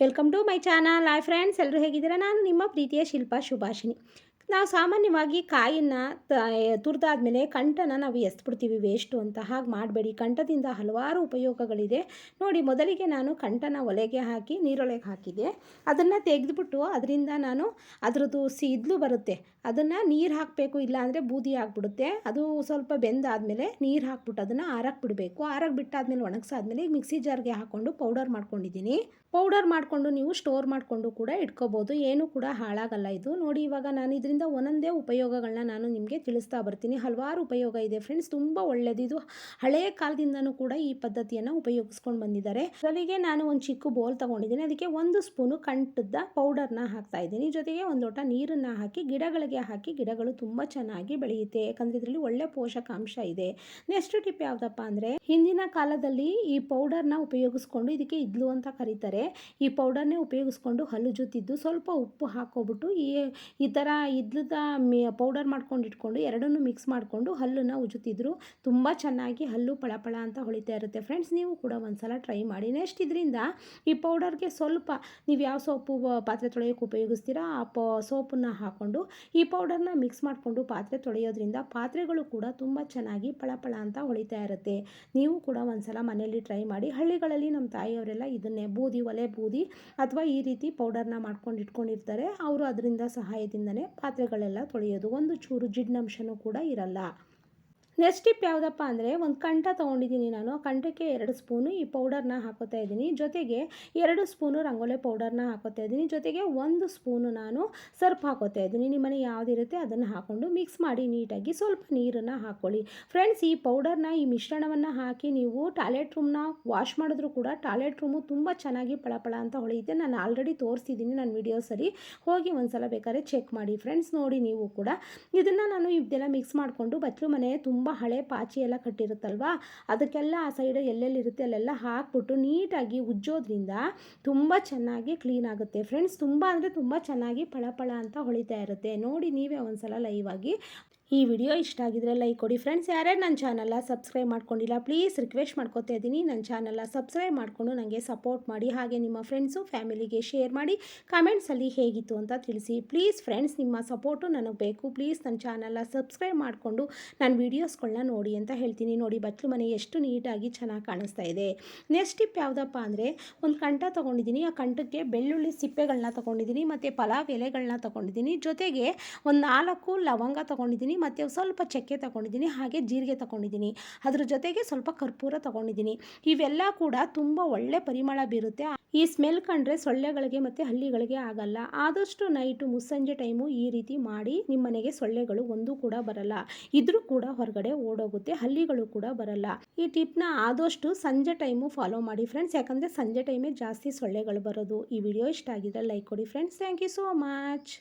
Welcome to my channel hi friends ಎಲ್ಲರೂ ಹೇಗಿದ್ದೀರಾ? ನಾನು ನಿಮ್ಮ ಪ್ರೀತಿಯ ಶಿಲ್ಪಾ ಶುಭಾಷಿನಿ ನಾವು ಸಾಮಾನ್ಯವಾಗಿ ಕಾಯಿನ ತುರಿದಾದ್ಮೇಲೆ ಕಂಠನ ನಾವು ಎಸ್ಬಿಡ್ತೀವಿ ವೇಸ್ಟು ಅಂತ. ಹಾಗೆ ಮಾಡಬೇಡಿ. ಕಂಠದಿಂದ ಹಲವಾರು ಉಪಯೋಗಗಳಿದೆ. ನೋಡಿ, ಮೊದಲಿಗೆ ನಾನು ಕಂಠನ ಒಲೆಗೆ ಹಾಕಿ, ನೀರೊಳಗೆ ಹಾಕಿದೆ. ಅದನ್ನು ತೆಗೆದುಬಿಟ್ಟು ಅದರಿಂದ ನಾನು ಅದರದ್ದು ಸಿದ್ಲು ಬರುತ್ತೆ. ಅದನ್ನು ನೀರು ಹಾಕಬೇಕು ಇಲ್ಲಾಂದರೆ ಬೂದಿ ಆಗಿಬಿಡುತ್ತೆ ಅದು ಸ್ವಲ್ಪ ಬೆಂದಾದಮೇಲೆ ನೀರು ಹಾಕ್ಬಿಟ್ಟು ಅದನ್ನು ಆರಕ್ಕೆ ಬಿಡಬೇಕು ಆರಕ್ಕೆ ಬಿಟ್ಟಾದ್ಮೇಲೆ ಒಣಗಿಸಾದ್ಮೇಲೆ ಮಿಕ್ಸಿ ಜಾರ್ಗೆ ಹಾಕ್ಕೊಂಡು ಪೌಡರ್ ಮಾಡ್ಕೊಂಡಿದ್ದೀನಿ. ಪೌಡರ್ ಮಾಡಿಕೊಂಡು ನೀವು ಸ್ಟೋರ್ ಮಾಡಿಕೊಂಡು ಕೂಡ ಇಟ್ಕೋಬೋದು. ಏನೂ ಕೂಡ ಹಾಳಾಗಲ್ಲ ಇದು. ನೋಡಿ, ಇವಾಗ ನಾನು ಇದರಿಂದ ಒಂದೊಂದೇ ಉಪಯೋಗಗಳನ್ನ ನಾನು ನಿಮಗೆ ತಿಳಿಸ್ತಾ ಬರ್ತೀನಿ. ಹಲವಾರು ಉಪಯೋಗ ಇದೆ ಫ್ರೆಂಡ್ಸ್ ತುಂಬ ಒಳ್ಳೆಯದು ಇದು ಹಳೆಯ ಕಾಲದಿಂದನೂ ಕೂಡ ಈ ಪದ್ಧತಿಯನ್ನು ಉಪಯೋಗಿಸ್ಕೊಂಡು ಬಂದಿದ್ದಾರೆ. ಮೊದಲಿಗೆ ನಾನು ಒಂದು ಚಿಕ್ಕ ಬೋಲ್ ತೊಗೊಂಡಿದ್ದೀನಿ. ಅದಕ್ಕೆ ಒಂದು ಸ್ಪೂನು ಕಂಟದ ಪೌಡರ್ನ ಹಾಕ್ತಾ ಇದ್ದೀನಿ. ಜೊತೆಗೆ ಒಂದು ಲೋಟ ನೀರನ್ನು ಹಾಕಿ, ಗಿಡಗಳಿಗೆ ಹಾಕಿ, ಗಿಡಗಳು ತುಂಬ ಚೆನ್ನಾಗಿ ಬೆಳೆಯುತ್ತೆ. ಯಾಕಂದರೆ ಇದರಲ್ಲಿ ಒಳ್ಳೆ ಪೋಷಕಾಂಶ ಇದೆ. ನೆಕ್ಸ್ಟ್ ಟಿಪ್ ಯಾವುದಪ್ಪ ಅಂದರೆ, ಹಿಂದಿನ ಕಾಲದಲ್ಲಿ ಈ ಪೌಡರ್ನ ಉಪಯೋಗಿಸ್ಕೊಂಡು ಇದಕ್ಕೆ ಇದ್ಲು ಅಂತ ಕರೀತಾರೆ. ಈ ಪೌಡರ್ನೇ ಉಪಯೋಗಿಸ್ಕೊಂಡು ಹಲ್ಲು ಜೊತಿದ್ದು ಸ್ವಲ್ಪ ಉಪ್ಪು ಹಾಕೋಬಿಟ್ಟು ಈ ಈ ಥರ ಇದ್ಲದ ಮಿ, ಪೌಡರ್ ಮಾಡ್ಕೊಂಡು ಇಟ್ಕೊಂಡು ಎರಡನ್ನೂ ಮಿಕ್ಸ್ ಮಾಡಿಕೊಂಡು ಹಲ್ಲನ್ನು ಉಜ್ಜುತ್ತಿದ್ರು. ತುಂಬ ಚೆನ್ನಾಗಿ ಹಲ್ಲು ಪಳಪಳ ಅಂತ ಹೊಳಿತಾ ಇರುತ್ತೆ ಫ್ರೆಂಡ್ಸ್ ನೀವು ಕೂಡ ಒಂದ್ಸಲ ಟ್ರೈ ಮಾಡಿ. ನೆಕ್ಸ್ಟ್ ಇದರಿಂದ ಈ ಪೌಡರ್ಗೆ ಸ್ವಲ್ಪ ನೀವು ಯಾವ ಸೋಪು ಪಾತ್ರೆ ತೊಳೆಯೋಕೆ ಉಪಯೋಗಿಸ್ತೀರಾ? ಆ ಪ, ಸೋಪನ್ನು ಹಾಕ್ಕೊಂಡು ಈ ಪೌಡರ್ನ ಮಿಕ್ಸ್ ಮಾಡಿಕೊಂಡು ಪಾತ್ರೆ ತೊಳೆಯೋದ್ರಿಂದ ಪಾತ್ರೆಗಳು ಕೂಡ ತುಂಬ ಚೆನ್ನಾಗಿ ಪಳಪಳ ಅಂತ ಹೊಳಿತಾ ಇರುತ್ತೆ. ನೀವು ಕೂಡ ಒಂದ್ಸಲ ಮನೆಯಲ್ಲಿ ಟ್ರೈ ಮಾಡಿ. ಹಳ್ಳಿಗಳಲ್ಲಿ ನಮ್ಮ ತಾಯಿಯವರೆಲ್ಲ ಇದನ್ನೇ ಬೂದಿ ಒಲೆ ಬೂದಿ ಅಥವಾ ಈ ರೀತಿ ಪೌಡರ್ನ ಮಾಡ್ಕೊಂಡು ಇಟ್ಕೊಂಡಿರ್ತಾರೆ. ಅವರು ಅದರಿಂದ ಸಹಾಯದಿಂದನೇ ಪಾತ್ರೆಗಳೆಲ್ಲ ತೊಳೆಯೋದು. ಒಂದು ಚೂರು ಜಿಡ್ಡಿನಂಶನೂ ಕೂಡ ಇರಲ್ಲ. ನೆಕ್ಸ್ಟ್ ಟಿಪ್ ಯಾವುದಪ್ಪ ಅಂದರೆ ಒಂದು ಕಂಠ ತೊಗೊಂಡಿದ್ದೀನಿ ನಾನು. ಕಂಠಕ್ಕೆ ಎರಡು ಸ್ಪೂನು ಈ ಪೌಡರ್ನ ಹಾಕೋತಾ ಇದ್ದೀನಿ. ಜೊತೆಗೆ ಎರಡು ಸ್ಪೂನು ರಂಗೋಲೆ ಪೌಡರ್ನ ಹಾಕೋತಾ ಇದ್ದೀನಿ. ಜೊತೆಗೆ ಒಂದು ಸ್ಪೂನು ನಾನು ಸರ್ಪ್ ಹಾಕೋತಾ ಇದ್ದೀನಿ. ನಿಮ್ಮನೆ ಯಾವುದಿರುತ್ತೆ ಅದನ್ನು ಹಾಕ್ಕೊಂಡು ಮಿಕ್ಸ್ ಮಾಡಿ ನೀಟಾಗಿ ಸ್ವಲ್ಪ ನೀರನ್ನು ಹಾಕ್ಕೊಳ್ಳಿ ಫ್ರೆಂಡ್ಸ್ ಈ ಪೌಡರ್ನ ಈ ಮಿಶ್ರಣವನ್ನು ಹಾಕಿ ನೀವು ಟಾಯ್ಲೆಟ್ ರೂಮ್ನ ವಾಶ್ ಮಾಡಿದ್ರು ಕೂಡ ಟಾಯ್ಲೆಟ್ ರೂಮು ತುಂಬ ಚೆನ್ನಾಗಿ ಪಳಪಳ ಅಂತ ಹೊಳೆಯುತ್ತೆ. ನಾನು ಆಲ್ರೆಡಿ ತೋರಿಸ್ತಿದ್ದೀನಿ ನನ್ನ ಸರಿ ಹೋಗಿ ಒಂದ್ಸಲ ಬೇಕಾದ್ರೆ ಚೆಕ್ ಮಾಡಿ. ಫ್ರೆಂಡ್ಸ್ ನೋಡಿ ನೀವು ಕೂಡ. ಇದನ್ನು ನಾನು ಇದೆಲ್ಲ ಮಿಕ್ಸ್ ಮಾಡಿಕೊಂಡು ಬಚ್ಚಲು ಮನೆ ತುಂಬ ತುಂಬ ಹಳೆ ಪಾಚಿ ಎಲ್ಲ ಕಟ್ಟಿರುತ್ತಲ್ವಾ? ಅದಕ್ಕೆಲ್ಲ ಆ ಸೈಡ್ ಎಲ್ಲೆಲ್ಲಿರುತ್ತೆ ಅಲ್ಲೆಲ್ಲ ಹಾಕ್ಬಿಟ್ಟು ನೀಟಾಗಿ ಉಜ್ಜೋದ್ರಿಂದ ತುಂಬ ಚೆನ್ನಾಗಿ ಕ್ಲೀನ್ ಆಗುತ್ತೆ. ಫ್ರೆಂಡ್ಸ್ ತುಂಬ ಅಂದರೆ ತುಂಬ ಚೆನ್ನಾಗಿ ಫಳ ಅಂತ ಹೊಳಿತಾ ಇರುತ್ತೆ. ನೋಡಿ ನೀವೇ ಒಂದ್ಸಲ ಲೈವ್ ಆಗಿ. ಈ ವಿಡಿಯೋ ಇಷ್ಟ ಆಗಿದ್ರೆ ಲೈಕ್ ಕೊಡಿ. ಫ್ರೆಂಡ್ಸ್ ಯಾರ್ಯಾರು ನನ್ನ ಚಾನಲ್ನ ಸಬ್ಸ್ಕ್ರೈಬ್ ಮಾಡ್ಕೊಂಡಿಲ್ಲ ಪ್ಲೀಸ್ ರಿಕ್ವೆಸ್ಟ್ ಮಾಡ್ಕೋತಾ ಇದ್ದೀನಿ. ನನ್ನ ಚಾನಲ್ನ ಸಬ್ಸ್ಕ್ರೈಬ್ ಮಾಡಿಕೊಂಡು ನನಗೆ ಸಪೋರ್ಟ್ ಮಾಡಿ. ಹಾಗೆ ನಿಮ್ಮ ಫ್ರೆಂಡ್ಸು ಫ್ಯಾಮಿಲಿಗೆ ಶೇರ್ ಮಾಡಿ. ಕಮೆಂಟ್ಸಲ್ಲಿ ಹೇಗಿತ್ತು ಅಂತ ತಿಳಿಸಿ. ಪ್ಲೀಸ್ ಫ್ರೆಂಡ್ಸ್ ನಿಮ್ಮ ಸಪೋರ್ಟು ನನಗೆ ಬೇಕು. ಪ್ಲೀಸ್ ನನ್ನ ಚಾನಲ್ನ ಸಬ್ಸ್ಕ್ರೈಬ್ ಮಾಡಿಕೊಂಡು ನನ್ನ ವೀಡಿಯೋಸ್ಗಳನ್ನ ನೋಡಿ ಅಂತ ಹೇಳ್ತೀನಿ. ನೋಡಿ, ಬಚ್ಚಲು ಮನೆ ಎಷ್ಟು ನೀಟಾಗಿ ಚೆನ್ನಾಗಿ ಕಾಣಿಸ್ತಾ ಇದೆ. ನೆಕ್ಸ್ಟ್ ಟಿಪ್ ಯಾವುದಪ್ಪ ಅಂದರೆ, ಒಂದು ಕಂಠ ತೊಗೊಂಡಿದ್ದೀನಿ. ಆ ಕಂಠಕ್ಕೆ ಬೆಳ್ಳುಳ್ಳಿ ಸಿಪ್ಪೆಗಳನ್ನ ತೊಗೊಂಡಿದ್ದೀನಿ, ಮತ್ತು ಪಲಾವ್ ಎಲೆಗಳನ್ನ ತೊಗೊಂಡಿದ್ದೀನಿ. ಜೊತೆಗೆ ಒಂದು ನಾಲ್ಕು ಲವಂಗ ತೊಗೊಂಡಿದ್ದೀನಿ. ಮತ್ತು ಸ್ವಲ್ಪ ಚಕ್ಕೆ ತಗೊಂಡಿದ್ದೀನಿ, ಹಾಗೆ ಜೀರಿಗೆ ತಗೊಂಡಿದ್ದೀನಿ. ಅದ್ರ ಜೊತೆಗೆ ಸ್ವಲ್ಪ ಕರ್ಪೂರ ತಗೊಂಡಿದ್ದೀನಿ. ಇವೆಲ್ಲ ಕೂಡ ತುಂಬ ಒಳ್ಳೆ ಪರಿಮಳ ಬೀರುತ್ತೆ. ಈ ಸ್ಮೆಲ್ ಕಂಡ್ರೆ ಸೊಳ್ಳೆಗಳಿಗೆ ಮತ್ತು ಹಳ್ಳಿಗಳಿಗೆ ಆಗಲ್ಲ. ಆದಷ್ಟು ನೈಟು ಮುಸ್ಸಂಜೆ ಟೈಮು ಈ ರೀತಿ ಮಾಡಿ ನಿಮ್ಮ ಮನೆಗೆ ಸೊಳ್ಳೆಗಳು ಒಂದು ಕೂಡ ಬರಲ್ಲ. ಇದ್ರೂ ಕೂಡ ಹೊರಗಡೆ ಓಡೋಗುತ್ತೆ, ಹಳ್ಳಿಗಳು ಕೂಡ ಬರಲ್ಲ. ಈ ಟಿಪ್ನ ಆದಷ್ಟು ಸಂಜೆ ಟೈಮು ಫಾಲೋ ಮಾಡಿ ಫ್ರೆಂಡ್ಸ್ ಯಾಕಂದರೆ ಸಂಜೆ ಟೈಮೇ ಜಾಸ್ತಿ ಸೊಳ್ಳೆಗಳು ಬರೋದು. ಈ ವಿಡಿಯೋ ಇಷ್ಟ ಆಗಿದ್ರೆ ಲೈಕ್ ಕೊಡಿ friends thank you so much